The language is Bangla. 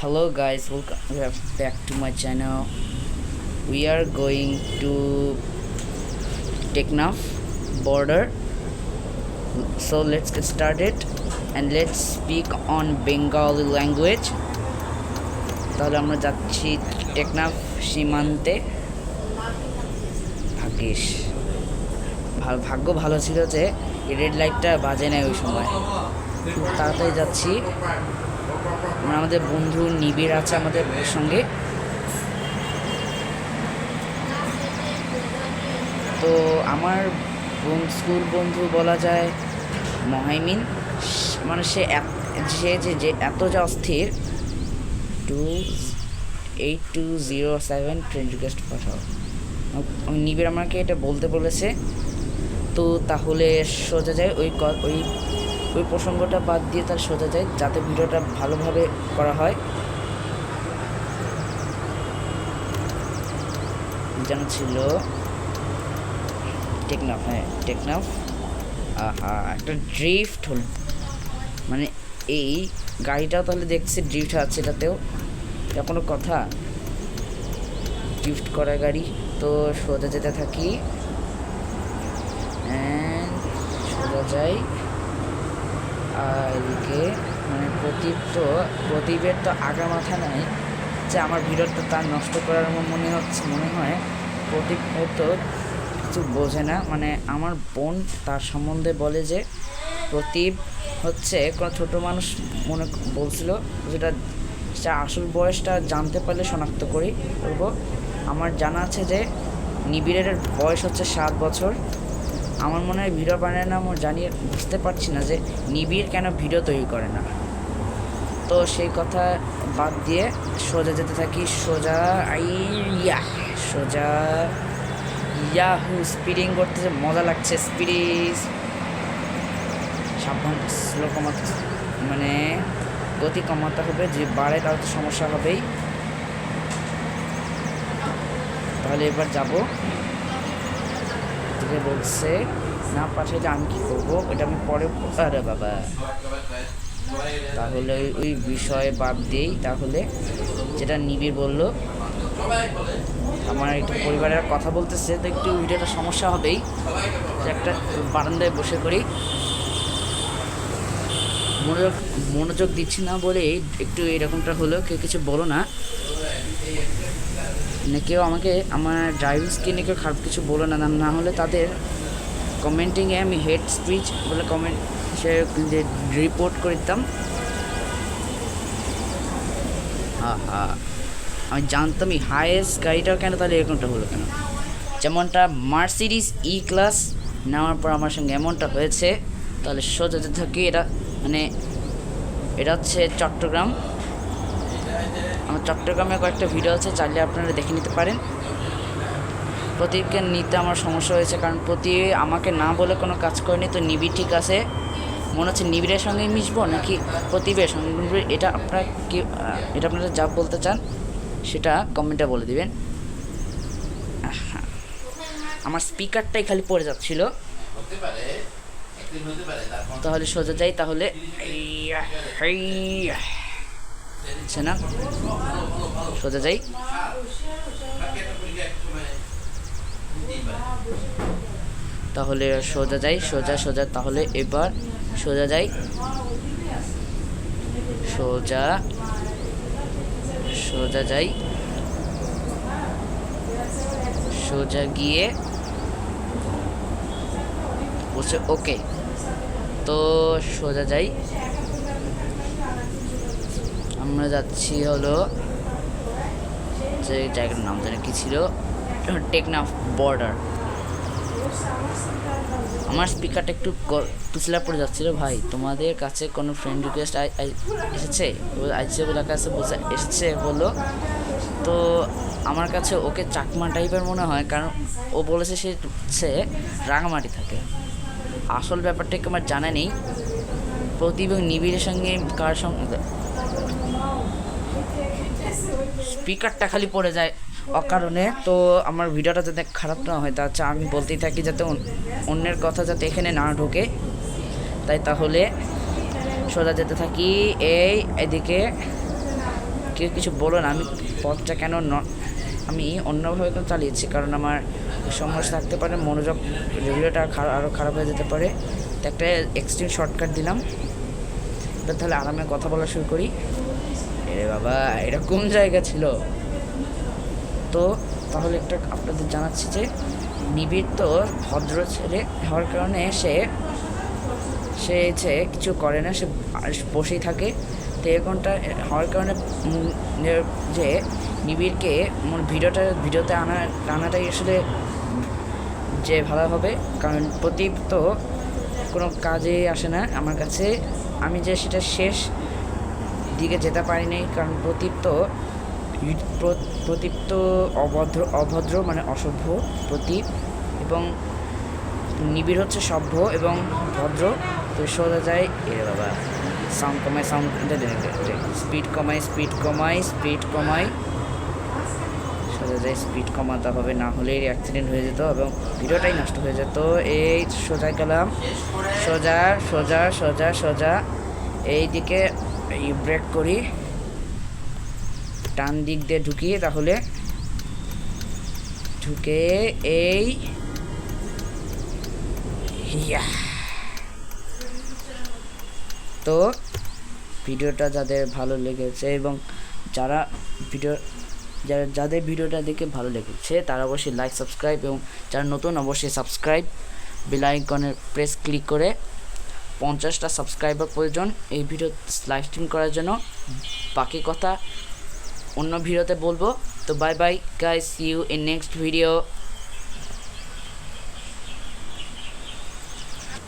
hello guys welcome back to my channel we are going to Teknaf border so let's get started and let's speak on Bengali language তাহলে আমরা যাচ্ছি টেকনাফ সীমান্তে ভাগ্যিস ভাগ্য ভালো ছিল যে রেড লাইটটা বাজে নেয় ওই সময় খুব তাড়াতাড়ি যাচ্ছি আমরা আমাদের বন্ধু নিবিড় আছে আমাদের সঙ্গে। তো আমার স্কুল বন্ধু বলা যায় মহাইমিন। মানে সে সে যে যে এত যে অস্থির, two eight two zero seven friend request পাঠাও। নিবিড় আমাকে এটা বলতে বলেছে। তো তাহলে সোজা যায় ওই ওই ওই প্রসঙ্গটা বাদ দিয়ে তার সোজা যায় যাতে ভিডিওটা ভালোভাবে করা হয়। যেন ছিল টেকনাফ হ্যাঁ টেকনাফ আহা, একটা ড্রিফট হল। মানে এই গাড়িটাও তাহলে দেখছি ড্রিফট আছে এটাতেও। এটা কোনো কথা? ড্রিফট করা গাড়ি। তো সোজা যেতে থাকি। সোজা যাই। মানে প্রদীপ তো, প্রদীপের তো আগা মাথা নাই, যে আমার ভিডিওটা তার নষ্ট করার মনে হচ্ছে, মনে হয়। প্রদীপ হয়তো কিছু বোঝে না মানে আমার বোন তার সম্বন্ধে বলে যে, প্রদীপ হচ্ছে কোনো ছোটো মানুষ মনে বলছিল যেটা সে আসল বয়সটা জানতে পারলে শনাক্ত করি করব আমার জানা আছে যে, নিবিড়ের বয়স হচ্ছে সাত বছর। আমার মনে হয় ভিডিও বানায় না আমি জানি বুঝতে পারছি না যে নিবিড় কেন ভিডিও তৈরি করে না। তো সেই কথা বাদ দিয়ে সোজা যেতে থাকি, সোজা ইয়া, সোজা ইয়াহু স্পিডিং করতে মজা লাগছে স্পিডিস সাবধান স্লো কমাতে মানে গতি কমাতে হবে যে বাড়ে তাহলে তো সমস্যা হবেই। তাহলে এবার যাব। থেকে বলছে, না পাঠাইলে আমি কি করব, এটা আমি পরে আরে বাবা। তাহলে ওই- ওই বিষয়ে বাদ দিই, তাহলে যেটা নিবিড় বলল। আমার একটু পরিবারের কথা বলতেছে, তো একটু ভিডিওটা সমস্যা হবেই। একটা বারান্দায় বসে করি মনোযোগ মনোযোগ দিচ্ছি না বলে একটু এরকমটা হলো, কেউ কিছু বলো না। মানে কেউ আমাকে আমার ড্রাইভিং স্কিনে কেউ খারাপ কিছু বলো না, না- হলে তাদের কমেন্টিংয়ে আমি হেড স্পিচ বলে কমেন্ট সে রিপোর্ট করে দিতাম। আমি জানতামই হায়েস্ট গাড়িটাও কেন, তাহলে এরকমটা হলো কেন? যেমনটা মার্সিডিস ই ক্লাস নেওয়ার পর আমার সঙ্গে এমনটা হয়েছে, তাহলে সোজা যেতে থাকি, এটা মানে এটা হচ্ছে চট্টগ্রাম। আমার চট্টগ্রামে কয়েকটা ভিডিও আছে, চাইলে আপনারা দেখে নিতে পারেন। প্রদীপকে নিতে আমার সমস্যা হয়েছে, কারণ প্রতি আমাকে না বলে কোনো কাজ করেনি, তো নিবিড় ঠিক আছে। মনে হচ্ছে নিবিড়ের সঙ্গে মিশবো নাকি প্রদীপের সঙ্গে? এটা আপনারা কি এটা আপনারা যা বলতে চান, সেটা কমেন্টে বলে দিবেন। আমার স্পিকারটাই খালি পড়ে যাচ্ছিল। তাহলে সোজা যাই, তাহলে হচ্ছে না সোজা যাই। তাহলে সোজা যাই, সোজা সোজা, তাহলে এবার সোজা যাই। সোজা সোজা যাই। সোজা গিয়ে বলছে, ওকে। তো সোজা যাই। আমরা যাচ্ছি হলো যে জায়গাটার নাম, জানি কি ছিল? টেকনাফ বর্ডার। আমার স্পিকারটা একটু পিছলা পড়ে যাচ্ছিল, ভাই। তোমাদের কাছে কোনো ফ্রেন্ড রিকোয়েস্ট এসেছে? আইসে বলে কাছে বলছে, এসেছে বলল। তো আমার কাছে ওকে চাকমা টাইপের মনে হয়, কারণ ও বলেছে সে হচ্ছে রাঙামাটি থাকে। আসল ব্যাপারটা আমার জানা নেই। প্রদীপ এবং নিবিড়ের সঙ্গে কার সঙ্গে স্পিকারটা খালি পড়ে যায় অকারণে। তো আমার ভিডিওটা যাতে খারাপ না হয়, তা হচ্ছে আমি বলতেই থাকি যাতে অন্যের কথা যাতে এখানে না ঢোকে। তাই তাহলে সোজা যেতে থাকি। এই, এদিকে কেউ কিছু বলো না, আমি পথটা কেন আমি অন্যভাবে তো চালিয়েছি? কারণ আমার সমস্যা থাকতে পারে, মনোযোগ খারাপ আরও খারাপ হয়ে যেতে পারে। তো একটা এক্সট্রিম শর্টকাট দিলাম। তাহলে আরামে কথা বলা শুরু করি। এরে বাবা, এটা কোন জায়গা ছিল? তো তাহলে একটা আপনাদের জানাচ্ছি যে নিবিড় তো ভদ্র ছেলে হওয়ার কারণে সে সে হচ্ছে কিছু করে না, সে বসেই থাকে। তো এরকমটা হওয়ার কারণে যে নিবিড়কে মোর ভিডিওটা, ভিডিওতে আনা, আনাটাই আসলে যে ভালো হবে। কারণ প্রদীপ তো কোনো কাজে আসে না আমার কাছে। আমি যে সেটা শেষ দিকে যেতে পারিনি, কারণ প্রদীপ তো প্র- প্রদীপ তো অভদ্র অভদ্র মানে অসভ্য প্রদীপ এবং নিবিড় হচ্ছে সভ্য এবং ভদ্র। তো সোজা যায় এরে বাবা সাউন্ড কমাই সাউন্ড স্পিড কমাই স্পিড কমাই স্পিড কমাই। সোজা যায় স্পিড কমাতে হবে, না হলে অ্যাক্সিডেন্ট হয়ে যেত এবং ভিডিওটাই নষ্ট হয়ে যেত। এই সোজা গেলাম, সোজা সোজা সোজা সোজা, এই দিকে এই ব্রেক করি। টান দিক দিয়ে ঢুকি তাহলে ঢুকে এই তো ভিডিওটা যাদের ভালো লেগেছে এবং যারা ভিডিও যারা যাদের ভিডিওটা দেখে ভালো লেগেছে, তারা অবশ্যই লাইক সাবস্ক্রাইব এবং যারা নতুন অবশ্যই সাবস্ক্রাইব বেল আইকনের প্রেস ক্লিক করে পঞ্চাশটা সাবস্ক্রাইবার প্রয়োজন। এই ভিডিও লাইভ স্ট্রিম করার জন্য। বাকি কথা অন্য ভিডিওতে বলব। তো bye bye guys you in next video